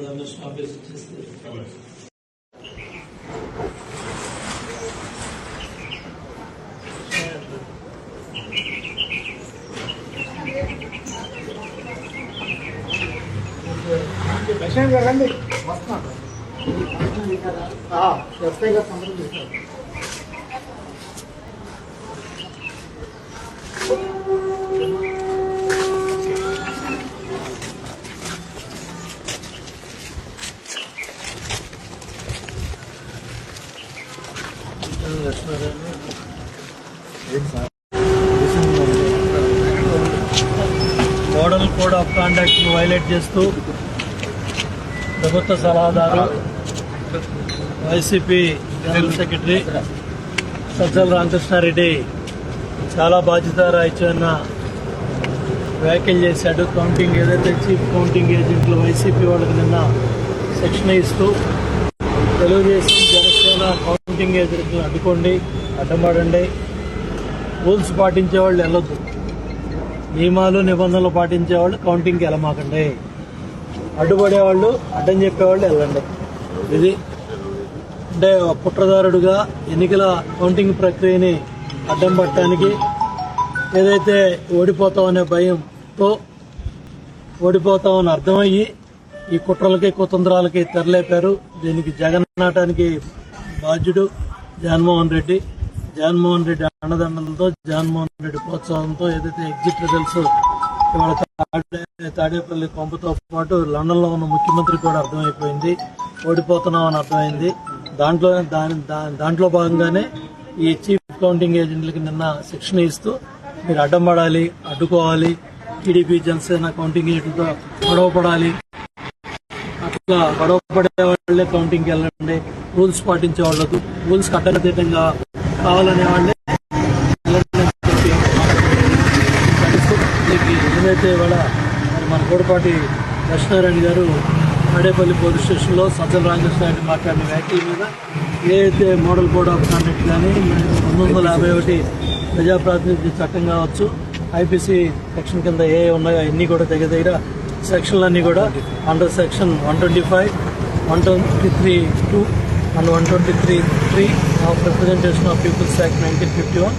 Ramesh office చేస్తే లక్ష్మణ్ గారు రండి వస్తున్నాను ఎస్ఐ గారు సంతకం చేశారు model code of conduct violate చేస్తూ ప్రభుత్వ సలహాదారు YCP general secretary Sajjala Ramakrishna Reddy చాలా బాధ్యత రాయించిన వ్యాఖ్యలు చేశాడు. కౌంటింగ్ ఏదైతే చీఫ్ కౌంటింగ్ ఏజెంట్లు వైసీపీ వాళ్ళకి నిన్న శిక్షణ ఇస్తూ తెలుగుదేశం జనసేన కౌంటింగ్ ఏజెంట్లు అడ్డుకోండి అడ్డమాడండి. రూల్స్ పాటించే వాళ్ళు వెళ్ళొద్దు. నియమాలు నిబంధనలు పాటించేవాళ్ళు కౌంటింగ్కి వెళ్ళమాకండి. అడ్డుపడేవాళ్ళు అడ్డం చెప్పేవాళ్ళు వెళ్ళండి. ఇది అంటే కుట్రదారుడుగా ఎన్నికల కౌంటింగ్ ప్రక్రియని అడ్డం పట్టడానికి ఏదైతే ఓడిపోతామనే భయంతో ఓడిపోతామని అర్థమయ్యి ఈ కుట్రలకి కుతంత్రాలకి తెరలేపారు. దీనికి జగన్ నాటానికి బాధ్యుడు జగన్మోహన్ రెడ్డి. జగన్మోహన్ రెడ్డి అన్నదండలతో జగన్మోహన్ రెడ్డి ప్రోత్సాహంతో ఏదైతే ఎగ్జిట్ రిజల్ట్స్ ఇవాళ తాడేపల్లి కొంపతో పాటు లండన్లో ఉన్న ముఖ్యమంత్రి కూడా అర్థమైపోయింది. ఓడిపోతున్నాం అని అర్థమైంది. దాంట్లో దాని దాంట్లో భాగంగానే ఈ చీఫ్ కౌంటింగ్ ఏజెంట్లకి నిన్న శిక్షణ ఇస్తూ మీరు అడ్డం పడాలి అడ్డుకోవాలి టీడీపీ జనసేన కౌంటింగ్ ఏజెంట్లతో గొడవపడాలి అట్లా గొడవ పడే వాళ్ళే కౌంటింగ్కి వెళ్ళండి. రూల్స్ పాటించే వాళ్ళకు రూల్స్ కట్టనతీతంగా కావాలనే వాళ్ళే వెళ్ళండి అని చెప్పి తెలుసు. అయితే ఇవాళ మరి మన గోడపాటి లక్ష్మీనారాయణ గారు తాడేపల్లి పోలీస్ స్టేషన్లో సజ్జల రామకృష్ణారెడ్డి మాట్లాడిన వ్యాఖ్యల మీద ఏదైతే మోడల్ కోడ్ ఆఫ్ కాండక్ట్ కానీ పంతొమ్మిది వందల యాభై ఒకటి ప్రజాప్రాతినిధ్య చట్టం కావచ్చు ఐపీసీ సెక్షన్ కింద ఏ ఉన్నాయో అన్నీ కూడా దగ్గర దగ్గర సెక్షన్లన్నీ కూడా under section one twenty five one twenty three two and one twenty three three of representation of people's act nineteen fifty one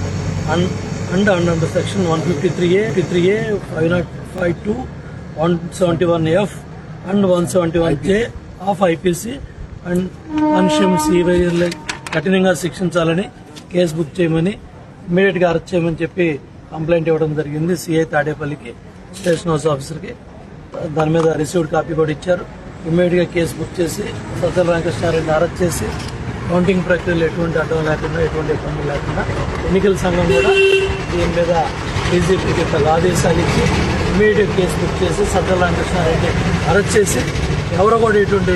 and and and under section one fifty three A fifty three A five not five two one seventy one F and one seventy one J of IPC and అన్షమ్స్ కఠినంగా శిక్షించాలని case book చేయమని ఇమీడియట్గా arrest చేయమని చెప్పి complaint ఇవ్వడం జరిగింది. CI తాడేపల్లికి station house ఆఫీసర్కి దాని మీద రిసీవ్డ్ కాపీ కూడా ఇచ్చారు. ఇమీడియట్గా కేసు బుక్ చేసి సజ్జల రామకృష్ణారెడ్డిని అరెస్ట్ చేసి కౌంటింగ్ ప్రక్రియలో ఎటువంటి అడ్డం లేకుండా ఎటువంటి ఇబ్బంది లేకుండా ఎన్నికల సంఘం కూడా దీని మీద డీజీపీకి తగ్గ ఆదేశాలు ఇచ్చి ఇమీడియట్ కేసు బుక్ చేసి సజ్జల రామకృష్ణారెడ్డి అరెస్ట్ చేసి ఎవరు కూడా ఇటువంటి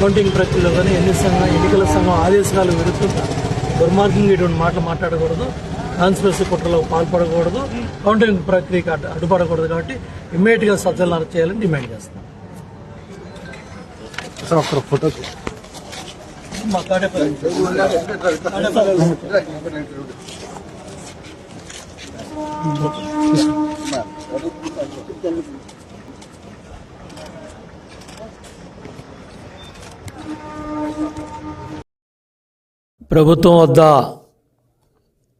కౌంటింగ్ ప్రక్రియలో కానీ ఎన్ని సంఘం ఎన్నికల సంఘం ఆదేశాలు విరుద్ధంగా దుర్మార్గంగా ఇటువంటి మాటలు మాట్లాడకూడదు. కాన్స్పిరసీ కుట్రలకు పాల్పడకూడదు. కౌంటింగ్ ప్రక్రియకి అడ్డు అడ్డుపడకూడదు కాబట్టి ఇమ్మీడియట్గా సజ్జలను అరెస్ట్ చేయాలని డిమాండ్ చేస్తాం సార్ ఒక్క ఫోటో మా ప్రభుత్వం వద్ద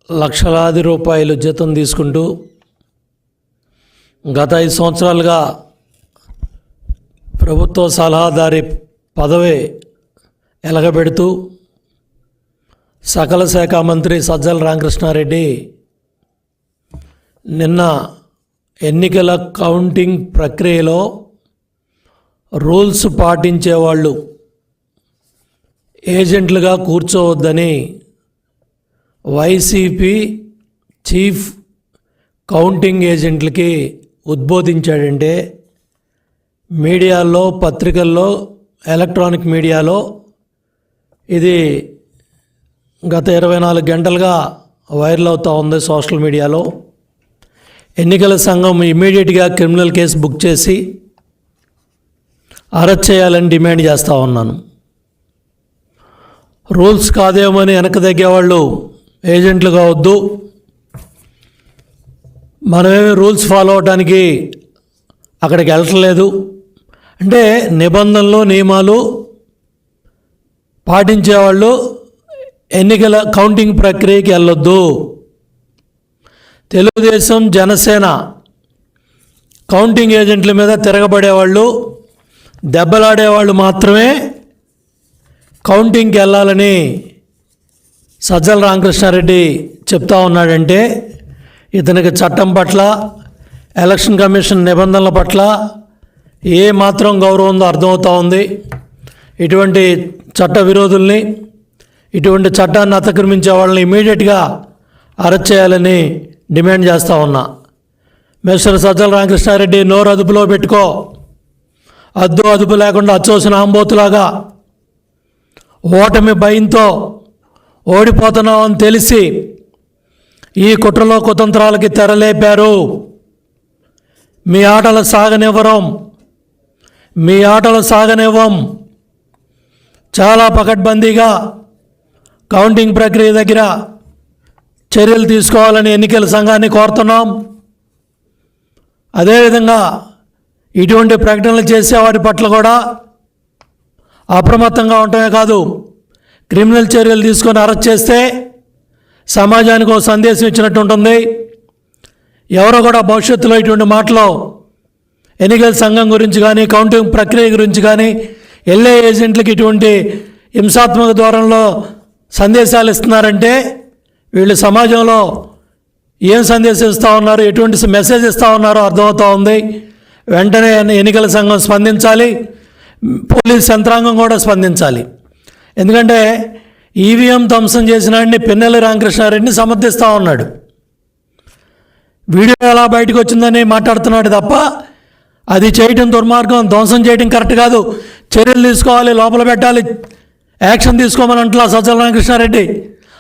లక్షలాది రూపాయలు జీతం తీసుకుంటూ గత ఐదు సంవత్సరాలుగా ప్రభుత్వ సలహాదారి పదవి ఎలగబెడుతూ సకల శాఖ మంత్రి సజ్జల రామకృష్ణారెడ్డి నిన్న ఎన్నికల కౌంటింగ్ ప్రక్రియలో రూల్స్ పాటించేవాళ్ళు ఏజెంట్లుగా కూర్చోవద్దని వైసీపీ చీఫ్ కౌంటింగ్ ఏజెంట్లకి ఉద్బోధించాడంటే మీడియాలో పత్రికల్లో ఎలక్ట్రానిక్ మీడియాలో ఇది గత ఇరవై నాలుగు గంటలుగా వైరల్ అవుతూ ఉంది సోషల్ మీడియాలో. ఎన్నికల సంఘం ఇమీడియట్గా క్రిమినల్ కేసు బుక్ చేసి అరెస్ట్ చేయాలని డిమాండ్ చేస్తూ ఉన్నాను. రూల్స్ కాదేమని వెనక తగ్గేవాళ్ళు ఏజెంట్లు కావద్దు. మనమేమి రూల్స్ ఫాలో అవడానికి అక్కడికి వెళ్ళట్లేదు అంటే నిబంధనలు నియమాలు పాటించేవాళ్ళు ఎన్నికల కౌంటింగ్ ప్రక్రియకి వెళ్ళొద్దు. తెలుగుదేశం జనసేన కౌంటింగ్ ఏజెంట్ల మీద తిరగబడేవాళ్ళు దెబ్బలాడేవాళ్ళు మాత్రమే కౌంటింగ్కి వెళ్ళాలని సజ్జల రామకృష్ణారెడ్డి చెప్తా ఉన్నాడంటే ఇతనికి చట్టం పట్ల ఎలక్షన్ కమిషన్ నిబంధనల పట్ల ఏ మాత్రం గౌరవం ఉందో అర్థమవుతా ఉంది. ఇటువంటి చట్ట విరోధుల్ని ఇటువంటి చట్టాన్ని అతిక్రమించే వాళ్ళని ఇమీడియట్గా అరెస్ట్ చేయాలని డిమాండ్ చేస్తూ ఉన్నా. మిస్టర్ సజ్జల రామకృష్ణారెడ్డి నోరు అదుపులో పెట్టుకో. అద్దు అదుపు లేకుండా అచ్చోసిన ఆంబోతులాగా. ఓటమి భయంతో ఓడిపోతున్నామని తెలిసి ఈ కుట్రలో కుతంత్రాలకి తెరలేపారు. మీ ఆటలు సాగనివ్వరం. మీ ఆటలు సాగనివ్వం. చాలా పకడ్బందీగా కౌంటింగ్ ప్రక్రియ దగ్గర చర్యలు తీసుకోవాలని ఎన్నికల సంఘాన్ని కోరుతున్నాం. అదేవిధంగా ఇటువంటి ప్రకటనలు చేసే వాటి పట్ల కూడా అప్రమత్తంగా ఉండటమే కాదు క్రిమినల్ చర్యలు తీసుకొని అరెస్ట్ చేస్తే సమాజానికి ఒక సందేశం ఇచ్చినట్టు ఉంటుంది. ఎవరో కూడా భవిష్యత్తులో ఇటువంటి మాటలు ఎన్నికల సంఘం గురించి కానీ కౌంటింగ్ ప్రక్రియ గురించి కానీ ఎల్ఏ ఏజెంట్లకి ఇటువంటి హింసాత్మక ధోరణిలో సందేశాలు ఇస్తున్నారంటే వీళ్ళు సమాజంలో ఏం సందేశం ఇస్తూ ఉన్నారు ఎటువంటి మెసేజ్ ఇస్తూ ఉన్నారో అర్థమవుతూ ఉంది. వెంటనే ఎన్నికల సంఘం స్పందించాలి పోలీస్ యంత్రాంగం కూడా స్పందించాలి. ఎందుకంటే ఈవీఎం ధ్వంసం చేసినాడిని పిన్నెల్లి రామకృష్ణారెడ్డిని సమర్థిస్తూ ఉన్నాడు. వీడియో ఎలా బయటకు వచ్చిందని మాట్లాడుతున్నాడు తప్ప అది చేయటం దుర్మార్గం ధ్వంసం చేయటం కరెక్ట్ కాదు. చర్యలు తీసుకోవాలి లోపల పెట్టాలి యాక్షన్ తీసుకోమని అంటలా సజ్జల రామకృష్ణారెడ్డి.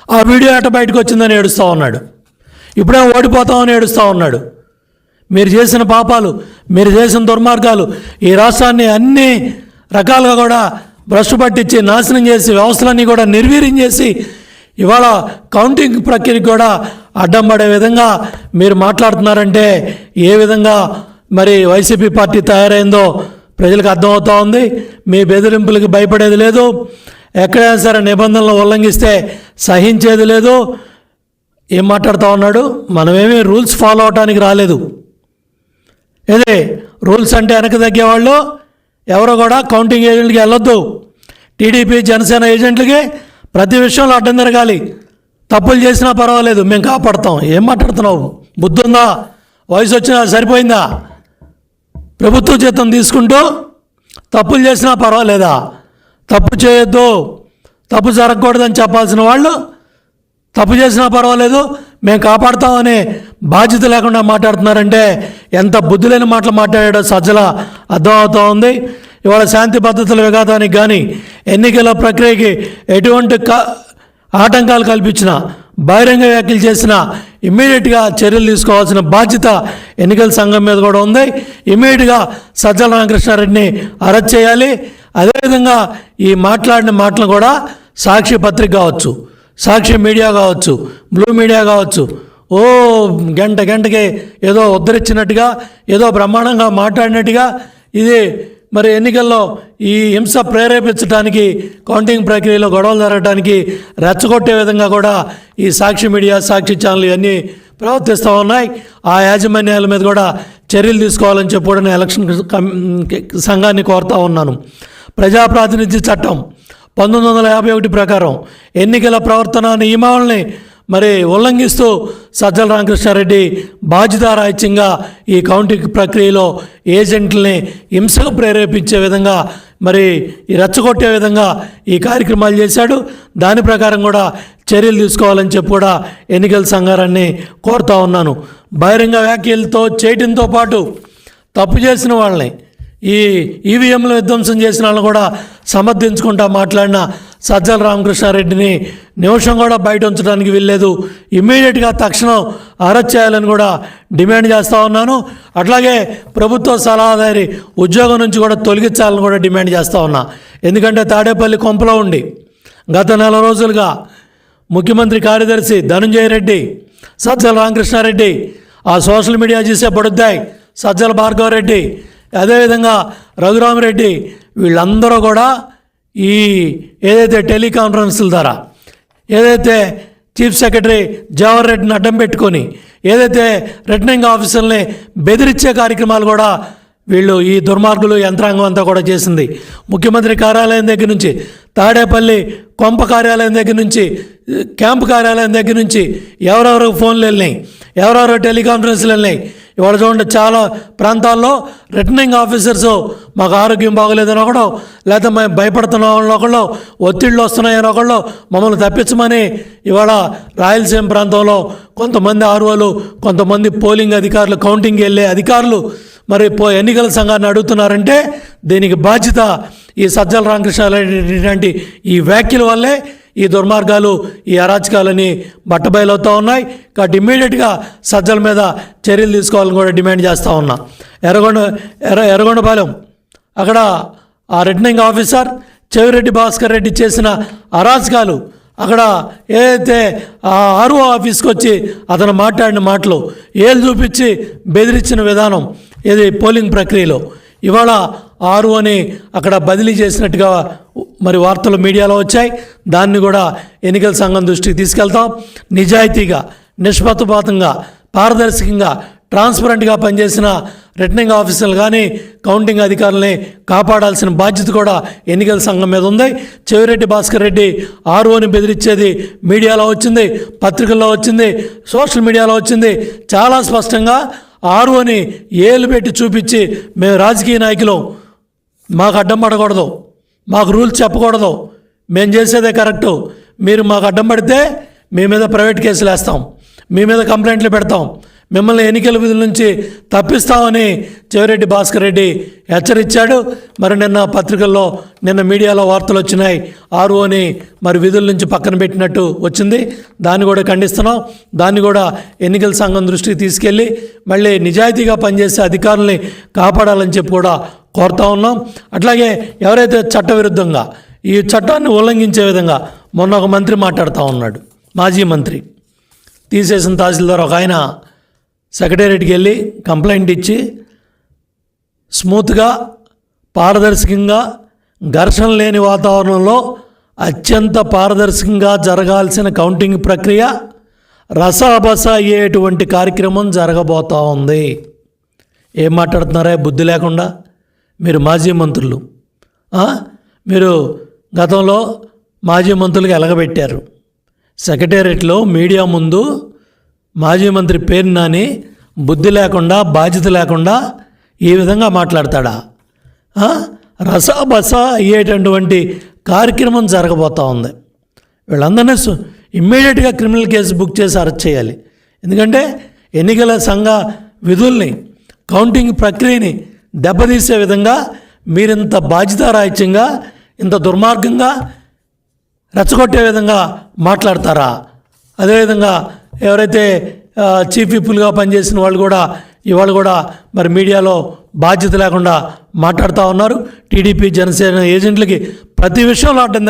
ఆ వీడియో ఎట బయటకు వచ్చిందని ఏడుస్తూ ఉన్నాడు. ఇప్పుడే ఓడిపోతామని ఏడుస్తూ ఉన్నాడు. మీరు చేసిన పాపాలు మీరు చేసిన దుర్మార్గాలు ఈ రాష్ట్రాన్ని అన్ని రకాలుగా కూడా బ్రష్ పట్టించి నాశనం చేసి వ్యవస్థలన్నీ కూడా నిర్వీర్యం చేసి ఇవాళ కౌంటింగ్ ప్రక్రియకి కూడా అడ్డం పడే విధంగా మీరు మాట్లాడుతున్నారంటే ఏ విధంగా మరి వైసీపీ పార్టీ తయారైందో ప్రజలకు అర్థమవుతా ఉంది. మీ బెదిరింపులకు భయపడేది లేదు. ఎక్కడైనా సరే నిబంధనలు ఉల్లంఘిస్తే సహించేది లేదు. ఏం మాట్లాడుతూ ఉన్నాడు? మనమేమీ రూల్స్ ఫాలో అవడానికి రాలేదు. ఏదే? రూల్స్ అంటే వెనక తగ్గేవాళ్ళు ఎవరో కూడా కౌంటింగ్ ఏజెంట్కి వెళ్ళొద్దు. టీడీపీ జనసేన ఏజెంట్లకి ప్రతి విషయంలో అడ్డం తిరగాలి. తప్పులు చేసినా పర్వాలేదు మేము కాపాడుతాం. ఏం మాట్లాడుతున్నావు? బుద్ధి ఉందా వయసు వచ్చినా సరిపోయిందా? ప్రభుత్వ జీతం తీసుకుంటూ తప్పులు చేసినా పర్వాలేదా? తప్పు చేయొద్దు. తప్పు జరగకూడదని చెప్పాల్సిన వాళ్ళు తప్పు చేసినా పర్వాలేదు మేము కాపాడుతామనే బాధ్యత లేకుండా మాట్లాడుతున్నారంటే ఎంత బుద్ధి లేని మాటలు మాట్లాడాడో సజ్జల అర్థమవుతూ ఉంది. ఇవాళ శాంతి భద్రతల విఘాతానికి కానీ ఎన్నికల ప్రక్రియకి ఎటువంటి క ఆటంకాలు కల్పించిన బహిరంగ వ్యాఖ్యలు చేసిన ఇమ్మీడియట్గా చర్యలు తీసుకోవాల్సిన బాధ్యత ఎన్నికల సంఘం మీద కూడా ఉంది. ఇమ్మీడియట్గా సజ్జల రామకృష్ణారెడ్డిని అరెస్ట్ చేయాలి. అదేవిధంగా ఈ మాట్లాడిన మాటలు కూడా సాక్షి పత్రిక కావచ్చు సాక్షి మీడియా కావచ్చు బ్లూ మీడియా కావచ్చు. ఓ గంట గంటకి ఏదో ఉద్ధరించినట్టుగా ఏదో బ్రహ్మాండంగా మాట్లాడినట్టుగా ఇది మరి ఎన్నికల్లో ఈ హింస ప్రేరేపించడానికి కౌంటింగ్ ప్రక్రియలో గొడవలు జరగడానికి రెచ్చగొట్టే విధంగా కూడా ఈ సాక్షి మీడియా సాక్షి ఛానల్ ఇవన్నీ ప్రవర్తిస్తూ ఉన్నాయి. ఆ యాజమాన్యాల మీద కూడా చర్యలు తీసుకోవాలని చెప్పి కూడా నేను ఎలక్షన్ సంఘాన్ని కోరుతా ఉన్నాను. ప్రజాప్రాతినిధ్య చట్టం పంతొమ్మిది వందల యాభై ఒకటి ప్రకారం ఎన్నికల ప్రవర్తన నియమావళిని మరి ఉల్లంఘిస్తూ సజ్జల రామకృష్ణారెడ్డి బాధ్యతారాహిత్యంగా ఈ కౌంటింగ్ ప్రక్రియలో ఏజెంట్లని హింసకు ప్రేరేపించే విధంగా మరి రెచ్చగొట్టే విధంగా ఈ కార్యక్రమాలు చేశాడు. దాని ప్రకారం కూడా చర్యలు తీసుకోవాలని చెప్పి కూడా ఎన్నికల సంఘారాన్ని కోరుతా ఉన్నాను. బహిరంగ వ్యాఖ్యలతో చేయడంతో పాటు తప్పు చేసిన వాళ్ళని ఈ ఈవీఎంలు విధ్వంసం చేసిన వాళ్ళని కూడా సమర్థించుకుంటా మాట్లాడిన సజ్జల రామకృష్ణారెడ్డిని నిమిషం కూడా బయట ఉంచడానికి వీల్లేదు. ఇమ్మీడియట్గా తక్షణం అరెస్ట్ చేయాలని కూడా డిమాండ్ చేస్తూ ఉన్నాను. అట్లాగే ప్రభుత్వ సలహాదారి ఉద్యోగం నుంచి కూడా తొలగించాలని కూడా డిమాండ్ చేస్తూ ఉన్నా. ఎందుకంటే తాడేపల్లి కొంపలో ఉండి గత నెల రోజులుగా ముఖ్యమంత్రి కార్యదర్శి ధనంజయ రెడ్డి సజ్జల రామకృష్ణారెడ్డి ఆ సోషల్ మీడియా చేసే పడుద్దాయి సజ్జల భార్గవరెడ్డి అదేవిధంగా రఘురామరెడ్డి వీళ్ళందరూ కూడా ఈ ఏదైతే టెలికాన్ఫరెన్స్ల ద్వారా ఏదైతే చీఫ్ సెక్రటరీ జవహర్ రెడ్డిని అడ్డం పెట్టుకొని ఏదైతే రిటర్నింగ్ ఆఫీసర్ని బెదిరించే కార్యక్రమాలు కూడా వీళ్ళు ఈ దుర్మార్గులు యంత్రాంగం అంతా కూడా చేసింది. ముఖ్యమంత్రి కార్యాలయం దగ్గర నుంచి తాడేపల్లి కొంప కార్యాలయం దగ్గర నుంచి క్యాంప్ కార్యాలయం దగ్గర నుంచి ఎవరెవరు ఫోన్లు వెళ్ళినాయి ఎవరెవరు టెలికాన్ఫరెన్స్లు వెళ్ళినాయి ఇవాళ చూడండి చాలా ప్రాంతాల్లో రిటర్నింగ్ ఆఫీసర్స్ మాకు ఆరోగ్యం బాగోలేదని ఒకడు లేకపోతే మేము భయపడుతున్నాం ఒకళ్ళు ఒత్తిళ్ళు వస్తున్నాయని ఒకళ్ళు మమ్మల్ని తప్పించమని ఇవాళ రాయలసీమ ప్రాంతంలో కొంతమంది ఆర్వోలు కొంతమంది పోలింగ్ అధికారులు కౌంటింగ్ వెళ్ళే అధికారులు మరి పో ఎన్నికల సంఘాన్ని అడుగుతున్నారంటే దీనికి బాధ్యత ఈ సజ్జల రామకృష్ణారెడ్డి ఈ వ్యాఖ్యల వల్లే ఈ దుర్మార్గాలు ఈ అరాచకాలని బట్టబయలవుతూ ఉన్నాయి. కాబట్టి ఇమ్మీడియట్గా సజ్జల మీద చర్యలు తీసుకోవాలని కూడా డిమాండ్ చేస్తూ ఉన్నా. ఎర్రగొండ ఎర్ర ఎర్రగొండపాలెం. అక్కడ ఆ రిటర్నింగ్ ఆఫీసర్ చెవిరెడ్డి భాస్కర్ రెడ్డి చేసిన అరాచకాలు అక్కడ ఏదైతే ఆ ఆర్ఓ ఆఫీస్కి వచ్చి అతను మాట్లాడిన మాటలు ఏలు చూపించి బెదిరించిన విధానం ఇది పోలింగ్ ప్రక్రియలో. ఇవాళ ఆర్ఓని అక్కడ బదిలీ చేసినట్టుగా మరి వార్తలు మీడియాలో వచ్చాయి. దాన్ని కూడా ఎన్నికల సంఘం దృష్టికి తీసుకెళ్తాం. నిజాయితీగా నిష్పక్షపాతంగా పారదర్శకంగా ట్రాన్స్పరెంట్గా పనిచేసిన రిటర్నింగ్ ఆఫీసర్లు కానీ కౌంటింగ్ అధికారులని కాపాడాల్సిన బాధ్యత కూడా ఎన్నికల సంఘం మీద ఉంది. చెవిరెడ్డి భాస్కర్ రెడ్డి ఆర్ఓని బెదిరించేది మీడియాలో వచ్చింది పత్రికల్లో వచ్చింది సోషల్ మీడియాలో వచ్చింది. చాలా స్పష్టంగా ఆర్ఓని ఏలు పెట్టి చూపించి మేము రాజకీయ నాయకులు. మాకు అడ్డం పడకూడదు. మాకు రూల్స్ చెప్పకూడదు. మేము చేసేదే కరెక్టు. మీరు మాకు అడ్డం పడితే మీ మీద ప్రైవేట్ కేసులు వేస్తాం మీ మీద కంప్లైంట్లు పెడతాం. మిమ్మల్ని ఎన్నికల విధుల నుంచి తప్పిస్తామని చెవిరెడ్డి భాస్కర్ రెడ్డి హెచ్చరించాడు మరి నిన్న పత్రికల్లో నిన్న మీడియాలో వార్తలు వచ్చినాయి. ఆర్ఓని మరి విధుల నుంచి పక్కన పెట్టినట్టు వచ్చింది. దాన్ని కూడా ఖండిస్తున్నాం. దాన్ని కూడా ఎన్నికల సంఘం దృష్టికి తీసుకెళ్ళి మళ్ళీ నిజాయితీగా పనిచేసే అధికారుల్ని కాపాడాలని చెప్పి కూడా కోరుతా ఉన్నాం. అట్లాగే ఎవరైతే చట్టవిరుద్ధంగా ఈ చట్టాన్ని ఉల్లంఘించే విధంగా మొన్న ఒక మంత్రి మాట్లాడుతూ ఉన్నాడు. మాజీ మంత్రి. తీసేసిన తహసీల్దార్ ఒక ఆయన సెక్రటేరియట్కి వెళ్ళి కంప్లైంట్ ఇచ్చి స్మూత్గా పారదర్శకంగా ఘర్షణ లేని వాతావరణంలో అత్యంత పారదర్శకంగా జరగాల్సిన కౌంటింగ్ ప్రక్రియ రసాబస అయ్యేటువంటి కార్యక్రమం జరగబోతూ ఉంది. ఏం మాట్లాడుతున్నారా? బుద్ధి లేకుండా. మీరు మాజీ మంత్రులు. మీరు గతంలో మాజీ మంత్రులుగా ఎలగబెట్టారు. సెక్రటేరియట్లో మీడియా ముందు మాజీ మంత్రి పేరు నాని బుద్ధి లేకుండా బాధ్యత లేకుండా ఈ విధంగా మాట్లాడతాడా? ఆ? రసాబస అయ్యేటటువంటి కార్యక్రమం జరగబోతూ ఉంది. వీళ్ళందరినీ సు- ఇమ్మీడియట్గా క్రిమినల్ కేసు బుక్ చేసి అరెస్ట్ చేయాలి. ఎందుకంటే ఎన్నికల సంఘ విధుల్ని కౌంటింగ్ ప్రక్రియని దెబ్బతీసే విధంగా మీరింత బాధ్యతారాహిత్యంగా ఇంత దుర్మార్గంగా రెచ్చగొట్టే విధంగా మాట్లాడతారా? అదేవిధంగా ఎవరైతే చీఫ్ విప్పులుగా పనిచేసిన వాళ్ళు కూడా ఇవాళ కూడా మరి మీడియాలో బాధ్యత లేకుండా మాట్లాడుతూ ఉన్నారు. టీడీపీ జనసేన ఏజెంట్లకి ప్రతి విషయంలో అడ్డం